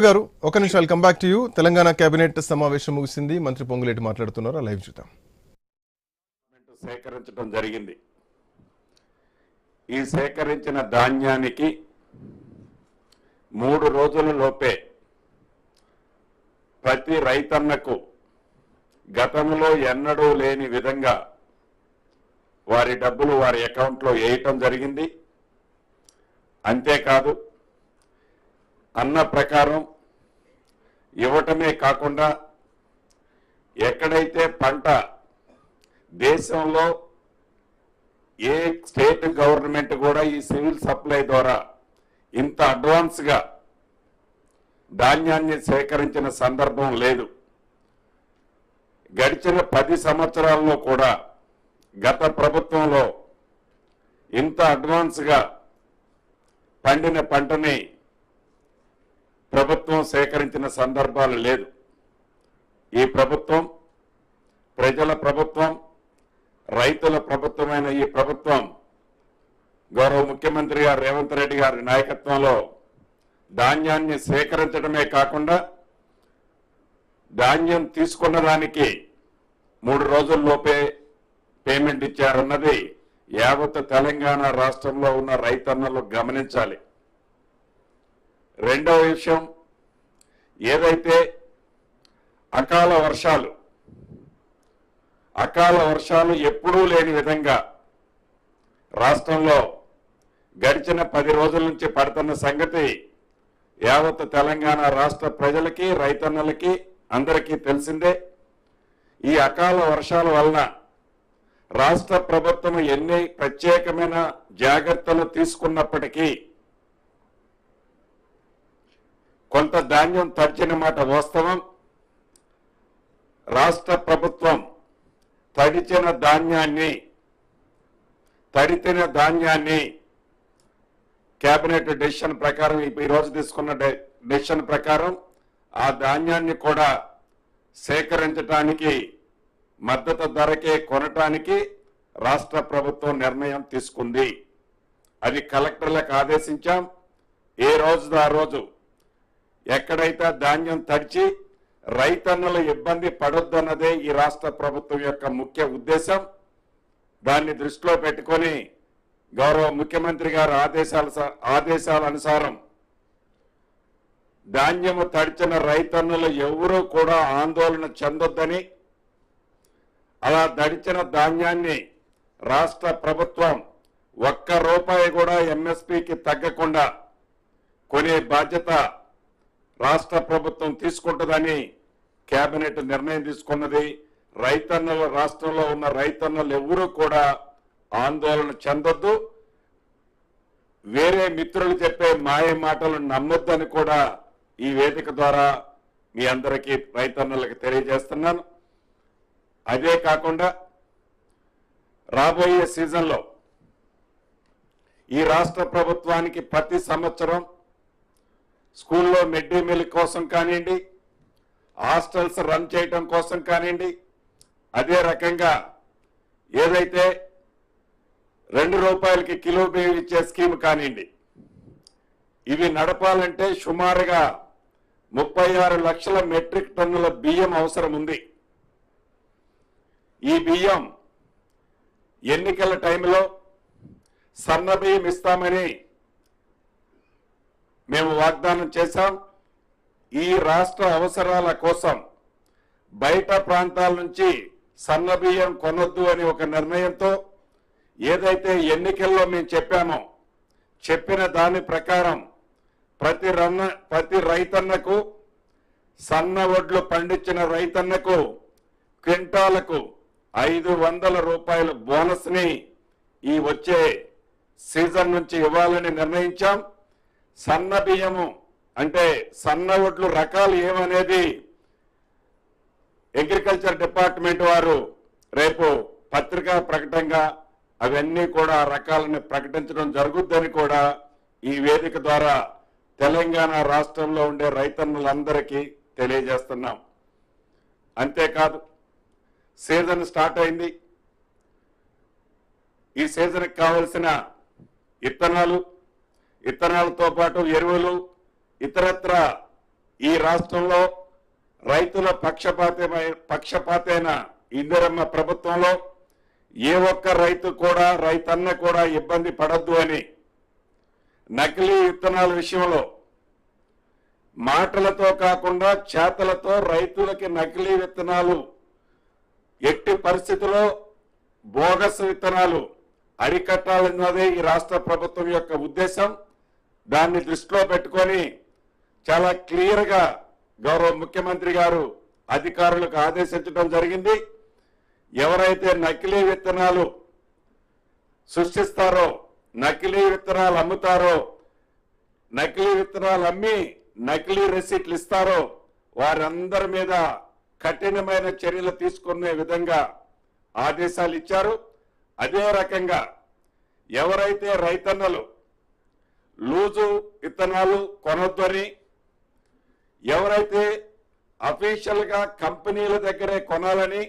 గారు ఒక నిమిషం come back to you. Telangana cabinet సమావేశం ముగిసింది. మంత్రి పొంగులేటి మాట్లాడుతున్నారు. లైవ్ చూద్దాం. సేకరించడం జరిగింది. ఈ సేకరించిన ధాన్యానికి మూడు రోజుల లోపే ప్రతి రైతన్నకు గతంలో ఎన్నడూ లేని విధంగా వారి డబ్బులు వారి అకౌంట్లో వేయటం జరిగింది. అంతేకాదు అన్న ప్రకారం ఇవ్వటమే కాకుండా ఎక్కడైతే పంట దేశంలో ఏ స్టేట్ గవర్నమెంట్ కూడా ఈ సివిల్ సప్లై ద్వారా ఇంత అడ్వాన్స్గా ధాన్యాన్ని సేకరించిన సందర్భం లేదు. గడిచిన పది సంవత్సరాల్లో కూడా గత ప్రభుత్వంలో ఇంత అడ్వాన్స్గా పండిన పంటని ప్రభుత్వం సేకరించిన సందర్భాలు లేదు. ఈ ప్రభుత్వం ప్రజల ప్రభుత్వం రైతుల ప్రభుత్వమైన ఈ ప్రభుత్వం గౌరవ ముఖ్యమంత్రి గారు రేవంత్ రెడ్డి గారి నాయకత్వంలో ధాన్యాన్ని సేకరించడమే కాకుండా ధాన్యం తీసుకున్న దానికి మూడు రోజుల్లోపే పేమెంట్ ఇచ్చారన్నది యావత్ తెలంగాణ రాష్ట్రంలో ఉన్న రైతన్నలు గమనించాలి. రెండవ విషయం ఏదైతే అకాల వర్షాలు అకాల వర్షాలు ఎప్పుడూ లేని విధంగా రాష్ట్రంలో గడిచిన పది రోజుల నుంచి పడుతున్న సంగతి యావత్ తెలంగాణ రాష్ట్ర ప్రజలకి రైతన్నలకి అందరికీ తెలిసిందే. ఈ అకాల వర్షాల వలన రాష్ట్ర ప్రభుత్వం ఎన్ని ప్రత్యేకమైన జాగ్రత్తలు తీసుకున్నప్పటికీ కొంత ధాన్యం తడిచిన మాట వాస్తవం. రాష్ట్ర ప్రభుత్వం తడిచిన ధాన్యాన్ని తడితిన ధాన్యాన్ని కేబినెట్ డెసిషన్ ప్రకారం ఈ రోజు తీసుకున్న డె- డెసిషన్ ప్రకారం ఆ ధాన్యాన్ని కూడా సేకరించడానికి మద్దతు ధరకే కొనటానికి రాష్ట్ర ప్రభుత్వం నిర్ణయం తీసుకుంది. అది కలెక్టర్లకు ఆదేశించాం. ఏ రోజు ఆ రోజు ఎక్కడైతే ధాన్యం తడిచి రైతన్నుల ఇబ్బంది పడొద్దన్నదే ఈ రాష్ట్ర ప్రభుత్వం యొక్క ముఖ్య ఉద్దేశం. దాన్ని దృష్టిలో పెట్టుకొని గౌరవ ముఖ్యమంత్రి గారి ఆదేశాల ఆదేశాల అనుసారం ధాన్యము తడిచిన రైతన్నులు ఎవరూ కూడా ఆందోళన చెందొద్దని అలా తడిచిన ధాన్యాన్ని రాష్ట్ర ప్రభుత్వం ఒక్క రూపాయి కూడా ఎంఎస్పికి తగ్గకుండా కొనే బాధ్యత రాష్ట్ర ప్రభుత్వం తీసుకుంటుందని కేబినెట్ నిర్ణయం తీసుకున్నది. రైతన్నల రాష్ట్రంలో ఉన్న రైతన్నలు ఎవరూ కూడా ఆందోళన చెందొద్దు. వేరే మిత్రులు చెప్పే మాయ మాటలు నమ్మొద్దని కూడా ఈ వేదిక ద్వారా మీ అందరికీ రైతన్నలకు తెలియజేస్తున్నాను. అదే కాకుండా రాబోయే సీజన్లో ఈ రాష్ట్ర ప్రభుత్వానికి ప్రతి సంవత్సరం స్కూల్లో మిడ్ డే మీల్ కోసం కానివ్వండి హాస్టల్స్ రన్ చేయటం కోసం కానివ్వండి అదే రకంగా ఏదైతే రెండు రూపాయలకి కిలో బియ్యం ఇచ్చే స్కీమ్ కానివ్వండి ఇవి నడపాలంటే సుమారుగా ముప్పై ఆరు లక్షల మెట్రిక్ టన్నుల బియ్యం అవసరం ఉంది. ఈ బియ్యం ఎన్నికల టైంలో సన్న బియ్యం ఇస్తామని మేము వాగ్దానం చేశాం. ఈ రాష్ట్ర అవసరాల కోసం బయట ప్రాంతాల నుంచి సన్న బియ్యం కొనొద్దు అని ఒక నిర్ణయంతో ఏదైతే ఎన్నికల్లో మేము చెప్పామో చెప్పిన దాని ప్రకారం ప్రతి రన్న ప్రతి రైతన్నకు సన్న వడ్లు పండించిన రైతన్నకు క్వింటాలకు ఐదు వందల రూపాయల బోనస్ని ఈ వచ్చే సీజన్ నుంచి ఇవ్వాలని నిర్ణయించాం. సన్న బియ్యము అంటే సన్న ఒడ్లు రకాలు ఏమనేది అగ్రికల్చర్ డిపార్ట్మెంట్ వారు రేపు పత్రికా ప్రకటనగా అవన్నీ కూడా రకాలను ప్రకటించడం జరుగుద్దని కూడా ఈ వేదిక ద్వారా తెలంగాణ రాష్ట్రంలో ఉండే రైతన్నులందరికీ తెలియజేస్తున్నాం. అంతేకాదు సీజన్ స్టార్ట్ అయింది. ఈ సీజన్కి కావలసిన ఇత్తనాలు విత్తనాలతో పాటు ఎరువులు ఇతరత్ర ఈ రాష్ట్రంలో రైతుల పక్షపాతమై పక్షపాతైన ఇందిరమ్మ ప్రభుత్వంలో ఏ ఒక్క రైతు కూడా రైతన్న కూడా ఇబ్బంది పడద్దు అని నకిలీ విత్తనాల విషయంలో మాటలతో కాకుండా చేతలతో రైతులకి నకిలీ విత్తనాలు ఎట్టి పరిస్థితుల్లో బోగస్ విత్తనాలు అరికట్టాలన్నదే ఈ రాష్ట్ర ప్రభుత్వం యొక్క ఉద్దేశం. దాన్ని దృష్టిలో పెట్టుకొని చాలా క్లియర్గా గౌరవ ముఖ్యమంత్రి గారు అధికారులకు ఆదేశించడం జరిగింది. ఎవరైతే నకిలీ విత్తనాలు సృష్టిస్తారో నకిలీ విత్తనాలు అమ్ముతారో నకిలీ విత్తనాలు అమ్మి నకిలీ రెసిప్ట్లు ఇస్తారో వారందరి మీద కఠినమైన చర్యలు తీసుకునే విధంగా ఆదేశాలు ఇచ్చారు. అదే రకంగా ఎవరైతే రైతన్నలు లూజు విత్తనాలు కొనొద్దని ఎవరైతే అఫీషియల్గా కంపెనీల దగ్గరే కొనాలని